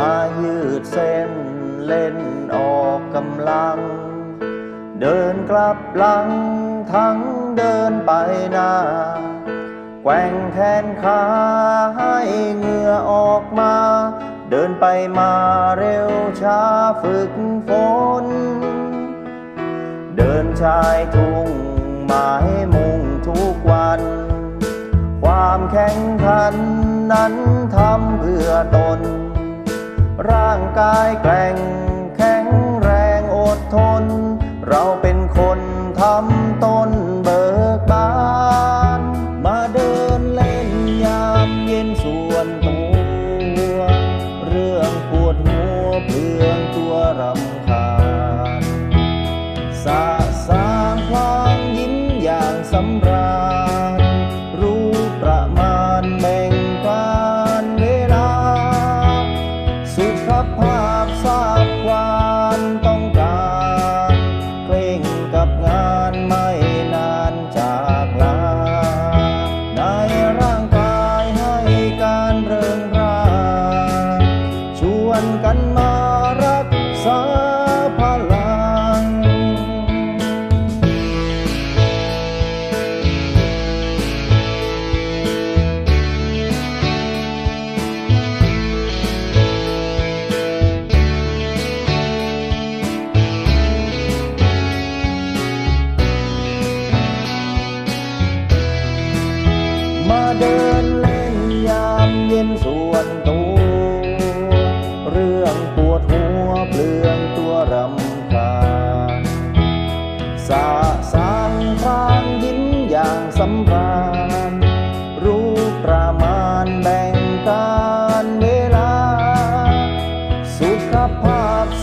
มายืดเส้นเล่นออกกำลัง เดินกลับหลังทั้งเดินไปหน้า แกว่งแขนขาให้เหงื่อออกมา เดินไปมาเร็วช้าฝึกฝน เดินชายทุ่งหมายมุ่งทุกวัน ความแข่งขันนั้นทำเพื่อตน ร่างกายแกร่งแ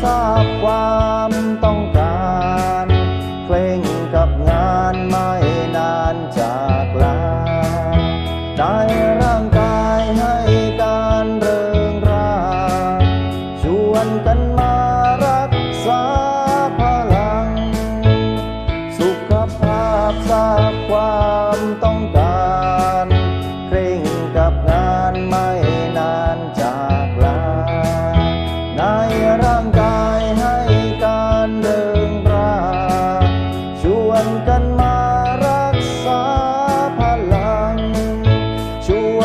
ทราบความต้องการเคร่งกับงานไม่นานจากลาในร่างกายให้การเริงราชวนกันมารักษาพลัง สุขภาพทราบความต้องการ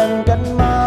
ันกันมา